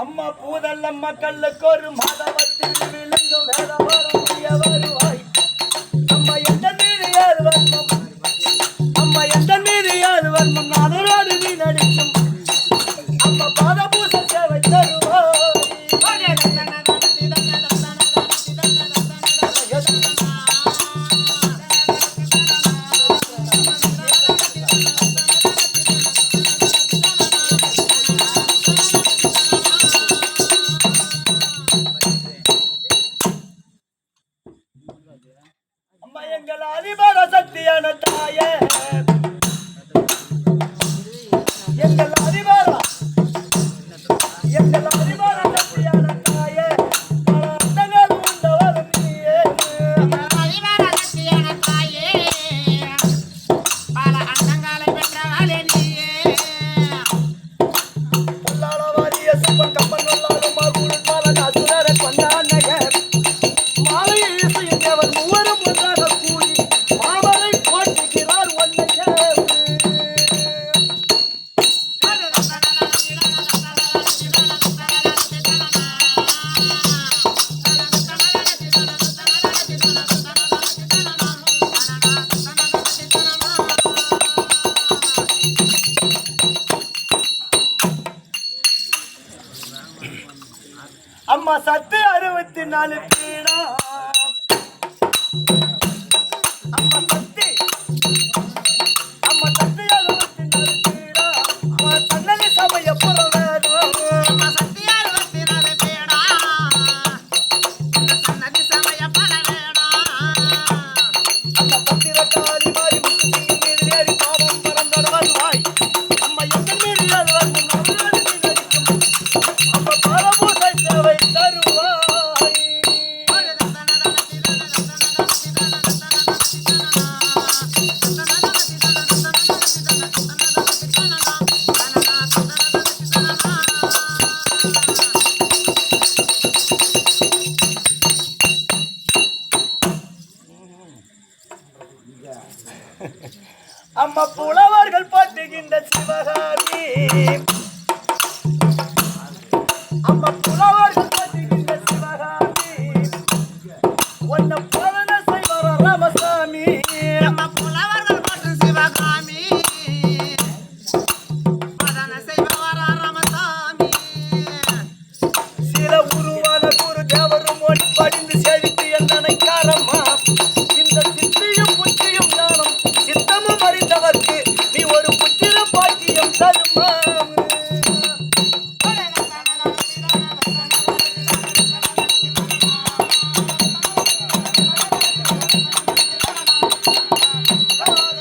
அம்மா பூதல்ல மக்களுக்கு ஒரு மாதவத்தில் விழுங்கும் வேதவரும் வருவாய் அதிபர சக்தியான தாயே. எங்கள் அதிபரா எங்கள் அதிபரா அம்மா சத்து அறுபத்தி நாலு பீடா அம்மா சத்து. அம்மா சத்து அறுபத்தி நாலு பீடா அம்மா சன்னதி சபை எப்போ அம்மா புலவர்கள் போட்டுகின்ற சிவகாமி. Oh!